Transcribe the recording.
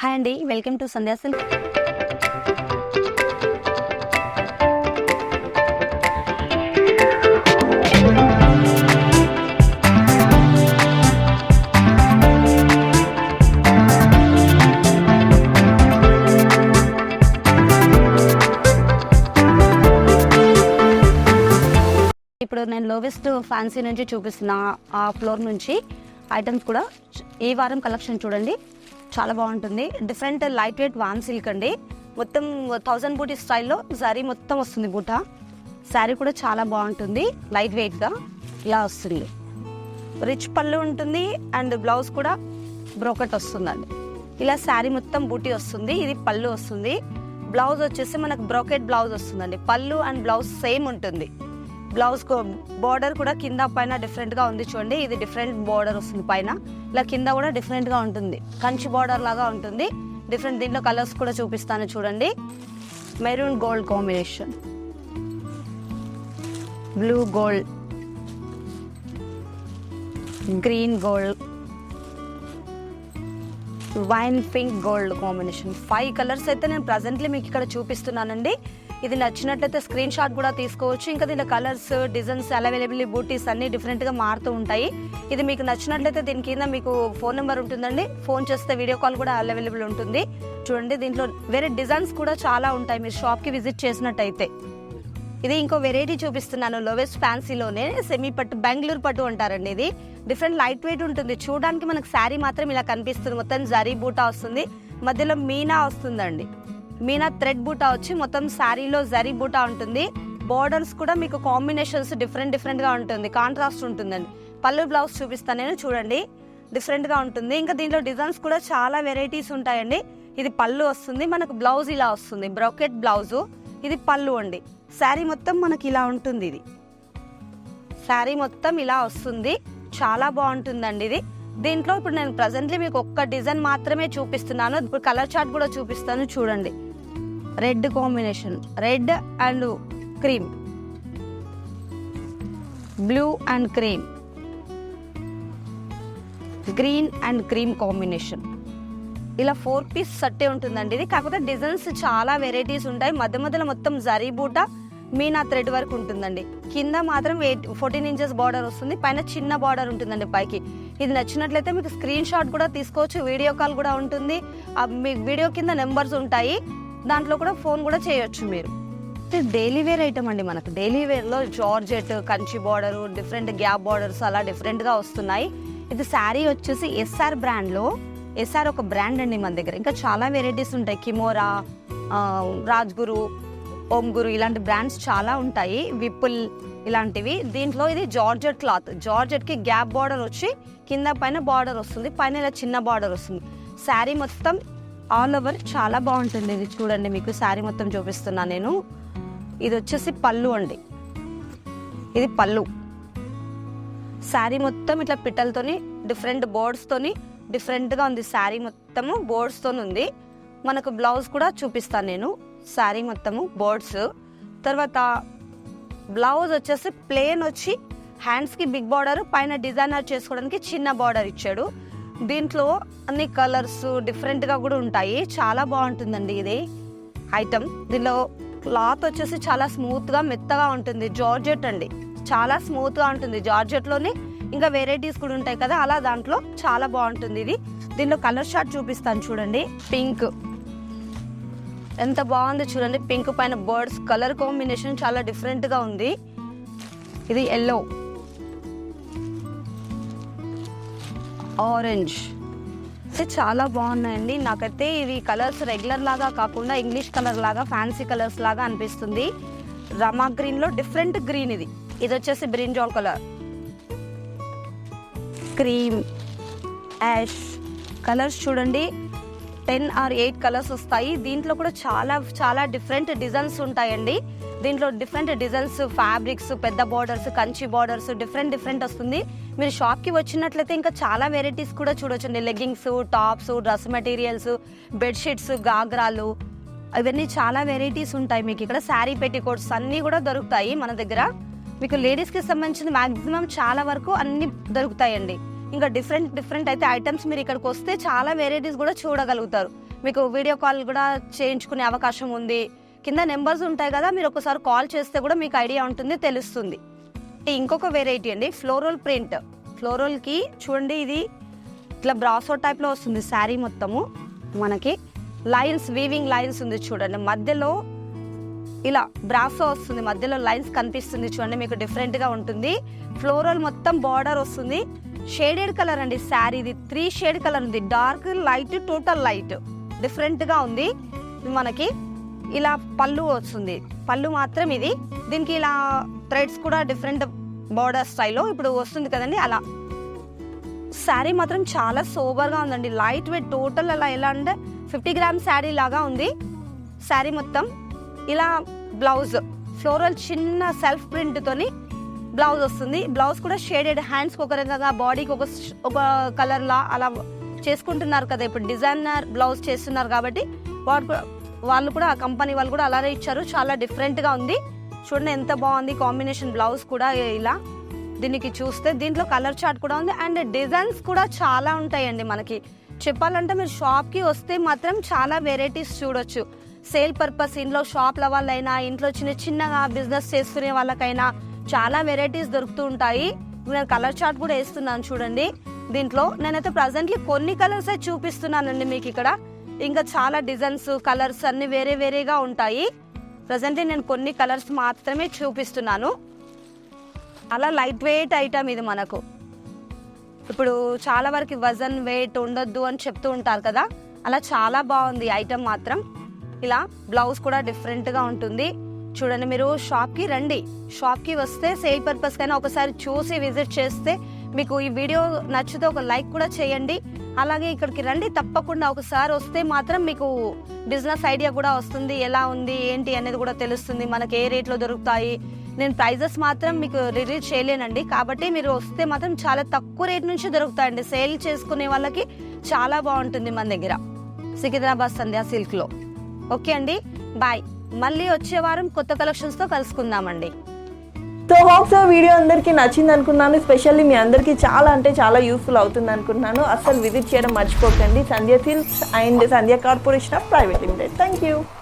Hi అండి welcome to Sandhya silk. ఇప్పుడు నేను లోవెస్ట్ ఫ్యాన్సీ నుంచి చూపిస్తున్న ఆ ఫ్లోర్ నుంచి ఐటమ్స్ కూడా ఈ వారం కలెక్షన్ చూడండి. చాలా బాగుంటుంది. డిఫరెంట్ లైట్ వెయిట్ వాన్ సిల్క్ అండి. మొత్తం థౌజండ్ బూటీ స్టైల్లో శారీ మొత్తం వస్తుంది బూట. శారీ కూడా చాలా బాగుంటుంది. లైట్ వెయిట్గా ఇలా వస్తుంది. రిచ్ పళ్ళు ఉంటుంది అండ్ బ్లౌజ్ కూడా బ్రోకెట్ వస్తుందండి. ఇలా శారీ మొత్తం బూటీ వస్తుంది. ఇది పళ్ళు వస్తుంది. బ్లౌజ్ వచ్చేసి మనకు బ్రోకెట్ బ్లౌజ్ వస్తుందండి. పళ్ళు అండ్ బ్లౌజ్ సేమ్ ఉంటుంది. బ్లౌజ్ బార్డర్ కూడా కింద పైన డిఫరెంట్గా ఉంది చూడండి. ఇది డిఫరెంట్ బార్డర్ వస్తుంది పైన. ఇలా కింద కూడా డిఫరెంట్గా ఉంటుంది. కంచి బార్డర్ లాగా ఉంటుంది. డిఫరెంట్ దీంట్లో కలర్స్ కూడా చూపిస్తాను చూడండి. Maroon gold combination blue gold green gold wine pink gold combination five colours అయితే నేను ప్రజెంట్లీ మీకు ఇక్కడ చూపిస్తున్నానండి. ఇది నచ్చినట్లయితే స్క్రీన్ షాట్ కూడా తీసుకోవచ్చు. ఇంకా దీని కలర్స్ డిజైన్స్ అవైలబుల్ బూటీస్ అన్ని డిఫరెంట్గా మారుతూ ఉంటాయి. ఇది మీకు నచ్చినట్లయితే దీని కింద మీకు ఫోన్ నెంబర్ ఉంటుందండి. ఫోన్ చేస్తే వీడియో కాల్ కూడా అవైలబుల్ ఉంటుంది. చూడండి దీంట్లో వేరే డిజైన్స్ కూడా చాలా ఉంటాయి. మీరు షాప్కి విజిట్ చేసినట్టయితే. ఇది ఇంకో వెరైటీ చూపిస్తున్నాను. లోవెస్ట్ ఫ్యాన్సీలోనే సెమీ పట్టు బెంగళూరు పట్టు అంటారండి ఇది. డిఫరెంట్ లైట్ వెయిట్ ఉంటుంది. చూడడానికి మనకు శారీ మాత్రం ఇలా కనిపిస్తుంది. మొత్తం జరీ బూటా వస్తుంది. మధ్యలో మీనా వస్తుందండి. మీనా థ్రెడ్ బూటా వచ్చి మొత్తం శారీలో జరీ బూటా ఉంటుంది. బోర్డర్స్ కూడా మీకు కాంబినేషన్స్ డిఫరెంట్ డిఫరెంట్గా ఉంటుంది. కాంట్రాస్ట్ ఉంటుందండి. పళ్ళు బ్లౌజ్ చూపిస్తాను నేను చూడండి. డిఫరెంట్గా ఉంటుంది. ఇంకా దీంట్లో డిజైన్స్ కూడా చాలా వెరైటీస్ ఉంటాయండి. ఇది పళ్ళు వస్తుంది మనకు బ్లౌజ్ ఇలా వస్తుంది. బ్రోకెట్ బ్లౌజు ఇది పళ్ళు అండి. శారీ మొత్తం మనకి ఇలా ఉంటుంది ఇది. శారీ మొత్తం ఇలా వస్తుంది. చాలా బాగుంటుందండి ఇది. దీంట్లో ఇప్పుడు నేను ప్రజెంట్లీ మీకు ఒక్క డిజైన్ మాత్రమే చూపిస్తున్నాను. ఇప్పుడు కలర్ చార్ట్ కూడా చూపిస్తాను చూడండి. Red combination. Red and cream. Blue and cream. Green and cream combination. ఇలా ఫోర్ పీస్ సట్టే ఉంటుందండి ఇది. కాకపోతే డిజైన్స్ చాలా వెరైటీస్ ఉంటాయి. మధ్య మధ్యలో మొత్తం జరీ బూట మీనా థ్రెడ్ వరకు ఉంటుందండి. కింద మాత్రం ఎయిట్ ఫోర్టీన్ ఇంచెస్ బార్డర్ వస్తుంది. పైన చిన్న బార్డర్ ఉంటుందండి పైకి. ఇది నచ్చినట్లయితే మీకు స్క్రీన్ షాట్ కూడా తీసుకోవచ్చు. వీడియో కాల్ కూడా ఉంటుంది. మీ వీడియో కింద నెంబర్స్ ఉంటాయి. దాంట్లో కూడా ఫోన్ కూడా చేయొచ్చు మీరు. డైలీ వేర్ ఐటమ్ అండి మనకు. Daily వేర్లో georgette Kanchi border different gap borders అలా డిఫరెంట్గా వస్తున్నాయి. ఇది శారీ వచ్చేసి ఎస్ఆర్ బ్రాండ్లో. ఎస్ఆర్ ఒక బ్రాండ్ అండి మన దగ్గర. ఇంకా చాలా వెరైటీస్ ఉంటాయి. కిమోరా రాజ్గురు ఓం గురు ఇలాంటి బ్రాండ్స్ చాలా ఉంటాయి. విపుల్ ఇలాంటివి. దీంట్లో ఇది జార్జెట్ క్లాత్. జార్జెట్కి గ్యాప్ బార్డర్ వచ్చి కింద పైన బార్డర్ వస్తుంది. పైన ఇలా చిన్న బార్డర్ వస్తుంది. శారీ మొత్తం ఆల్ ఓవర్ చాలా బాగుంటుంది. ఇది చూడండి మీకు శారీ మొత్తం చూపిస్తున్నా నేను. ఇది వచ్చేసి పళ్ళు అండి. ఇది పళ్ళు. శారీ మొత్తం ఇట్లా పిట్టలతోని డిఫరెంట్ బోర్డ్స్తోని డిఫరెంట్గా ఉంది. శారీ మొత్తము బోర్డ్స్తో ఉంది. మనకు బ్లౌజ్ కూడా చూపిస్తాను నేను. శారీ మొత్తము బోర్డ్స్. తర్వాత బ్లౌజ్ వచ్చేసి ప్లేన్ వచ్చి హ్యాండ్స్కి బిగ్ బార్డర్ పైన డిజైనర్ చేసుకోవడానికి చిన్న బార్డర్ ఇచ్చాడు. దీంట్లో అన్ని కలర్స్ డిఫరెంట్గా కూడా ఉంటాయి. చాలా బాగుంటుందండి ఇది. ఐటమ్. దీనిలో క్లాత్ వచ్చేసి చాలా స్మూత్గా మెత్తగా ఉంటుంది. జార్జెట్ అండి. చాలా స్మూత్గా ఉంటుంది. జార్జెట్లోనే ఇంకా వెరైటీస్ కూడా ఉంటాయి కదా అలా దాంట్లో చాలా బాగుంటుంది ఇది. దీనిలో కలర్ షార్ట్ చూపిస్తాను చూడండి. పింక్. ఎంత బాగుంది చూడండి. పింక్ పైన బర్డ్స్ కలర్ కాంబినేషన్ చాలా డిఫరెంట్గా ఉంది. ఇది ఎల్లో. ఆరెంజ్. అయితే చాలా బాగున్నాయండి. నాకైతే ఇవి కలర్స్ రెగ్యులర్ లాగా కాకుండా ఇంగ్లీష్ కలర్ లాగా ఫ్యాన్సీ కలర్స్ లాగా అనిపిస్తుంది. రమా గ్రీన్లో డిఫరెంట్ గ్రీన్ ఇది. ఇది వచ్చేసి brinjal colour. Cream ash. Colours చూడండి. టెన్ ఆర్ ఎయిట్ కలర్స్ వస్తాయి. దీంట్లో కూడా చాలా చాలా డిఫరెంట్ డిజైన్స్ ఉంటాయండి. దీంట్లో డిఫరెంట్ డిజైన్స్ ఫ్యాబ్రిక్స్ పెద్ద borders Kanchi borders different different వస్తుంది. మీరు షాప్కి వచ్చినట్లయితే ఇంకా చాలా వెరైటీస్ కూడా చూడొచ్చండి. Leggings tops dress materials bedsheets గాగ్రాలు ఇవన్నీ చాలా వెరైటీస్ ఉంటాయి మీకు. ఇక్కడ శారీ పెట్టికోట్స్ అన్నీ కూడా దొరుకుతాయి మన దగ్గర. మీకు లేడీస్కి సంబంధించిన మాక్సిమం చాలా వరకు అన్ని దొరుకుతాయండి. ఇంకా డిఫరెంట్ డిఫరెంట్ అయితే ఐటమ్స్ మీరు ఇక్కడికి వస్తే చాలా వెరైటీస్ కూడా చూడగలుగుతారు. మీకు వీడియో కాల్ కూడా చేయించుకునే అవకాశం ఉంది. కింద నెంబర్స్ ఉంటాయి కదా మీరు ఒకసారి కాల్ చేస్తే కూడా మీకు ఐడియా ఉంటుంది తెలుస్తుంది. ఇంకొక వెరైటీ అండి ఫ్లోరల్ ప్రింట్ ఫ్లోరల్కి చూడండి ఇది ఇట్లా బ్రాసో టైప్లో వస్తుంది శారీ మొత్తము. మనకి లైన్స్ వీవింగ్ లైన్స్ ఉంది చూడండి. మధ్యలో ఇలా బ్రాసో వస్తుంది మధ్యలో లైన్స్ కనిపిస్తుంది చూడండి మీకు డిఫరెంట్గా ఉంటుంది. ఫ్లోరల్ మొత్తం బార్డర్ వస్తుంది. షేడెడ్ కలర్ అండి శారీ ఇది. త్రీ షేడ్ కలర్ ఉంది. డార్క్ లైట్ టోటల్ లైట్ డిఫరెంట్గా ఉంది. మనకి ఇలా పళ్ళు వస్తుంది. పళ్ళు మాత్రం ఇది. దీనికి ఇలా థ్రెడ్స్ కూడా డిఫరెంట్ బార్డర్ స్టైల్లో ఇప్పుడు వస్తుంది కదండి అలా. శారీ మాత్రం చాలా సోబర్గా ఉందండి. లైట్ వెయిట్ టోటల్ అలా ఎలా అంటే ఫిఫ్టీ గ్రామ్ శారీ లాగా ఉంది. శారీ మొత్తం ఇలా బ్లౌజ్ ఫ్లోరల్ చిన్న సెల్ఫ్ ప్రింట్తోని బ్లౌజ్ వస్తుంది. బ్లౌజ్ కూడా షేడెడ్ హ్యాండ్స్కి ఒక రకంగా బాడీకి ఒక ఒక కలర్లా అలా చేసుకుంటున్నారు కదా. ఇప్పుడు డిజైనర్ బ్లౌజ్ చేస్తున్నారు కాబట్టి వాడు వాళ్ళు కూడా ఆ కంపెనీ వాళ్ళు కూడా అలానే ఇచ్చారు. చాలా డిఫరెంట్గా ఉంది. చూడండి ఎంత బాగుంది కాంబినేషన్ బ్లౌజ్ కూడా ఇలా దీనికి చూస్తే. దీంట్లో కలర్ చార్ట్ కూడా ఉంది అండ్ డిజైన్స్ కూడా చాలా ఉంటాయండి మనకి. చెప్పాలంటే మీరు షాప్కి వస్తే మాత్రం చాలా వెరైటీస్ చూడొచ్చు. సేల్ పర్పస్ ఇంట్లో షాప్ల వాళ్ళైనా ఇంట్లో చిన్న చిన్నగా బిజినెస్ చేసుకునే వాళ్ళకైనా చాలా వెరైటీస్ దొరుకుతూ ఉంటాయి. నేను కలర్ చార్ట్ కూడా వేస్తున్నాను చూడండి. దీంట్లో నేనైతే ప్రజెంట్లీ కొన్ని కలర్స్ చూపిస్తున్నానండి మీకు ఇక్కడ. ఇంకా చాలా డిజైన్స్ కలర్స్ అన్ని వేరే వేరేగా ఉంటాయి. ప్రజెంట్లీ నేను కొన్ని కలర్స్ మాత్రమే చూపిస్తున్నాను. అలా లైట్ వెయిట్ ఐటమ్ ఇది మనకు. ఇప్పుడు చాలా వరకు వజన్ వెయిట్ ఉండొద్దు అని చెప్తూ ఉంటారు కదా అలా చాలా బాగుంది ఐటమ్ మాత్రం. ఇలా బ్లౌజ్ కూడా డిఫరెంట్గా ఉంటుంది. చూడండి మీరు షాప్కి రండి. షాప్కి వస్తే సేల్ పర్పస్ కైనా ఒకసారి చూసి విజిట్ చేస్తే మీకు ఈ వీడియో నచ్చితే ఒక లైక్ కూడా చేయండి. అలాగే ఇక్కడికి రండి తప్పకుండా ఒకసారి వస్తే మాత్రం మీకు బిజినెస్ ఐడియా కూడా వస్తుంది ఎలా ఉంది ఏంటి అనేది కూడా తెలుస్తుంది మనకి ఏ రేట్లో దొరుకుతాయి. నేను ప్రైజెస్ మాత్రం మీకు రిలీజ్ చేయలేనండి కాబట్టి మీరు వస్తే మాత్రం చాలా తక్కువ రేట్ నుంచి దొరుకుతాయండి. సేల్ చేసుకునే వాళ్ళకి చాలా బాగుంటుంది మన దగ్గర. సికింద్రాబాద్ సంధ్యా సిల్క్లో ఓకే అండి బాయ్ మళ్ళీ వచ్చే వారం కొత్త కలెక్షన్స్తో కలుసుకుందామండి. సో హోప్స్ వీడియో అందరికీ నచ్చింది అనుకున్నాను. స్పెషల్లీ మీ అందరికీ చాలా అంటే చాలా యూస్ఫుల్ అవుతుంది అనుకున్నాను. అస్సలు విజిట్ చేయడం మర్చిపోకండి. Sandhya silks and Sandhya corporation of private limited thank you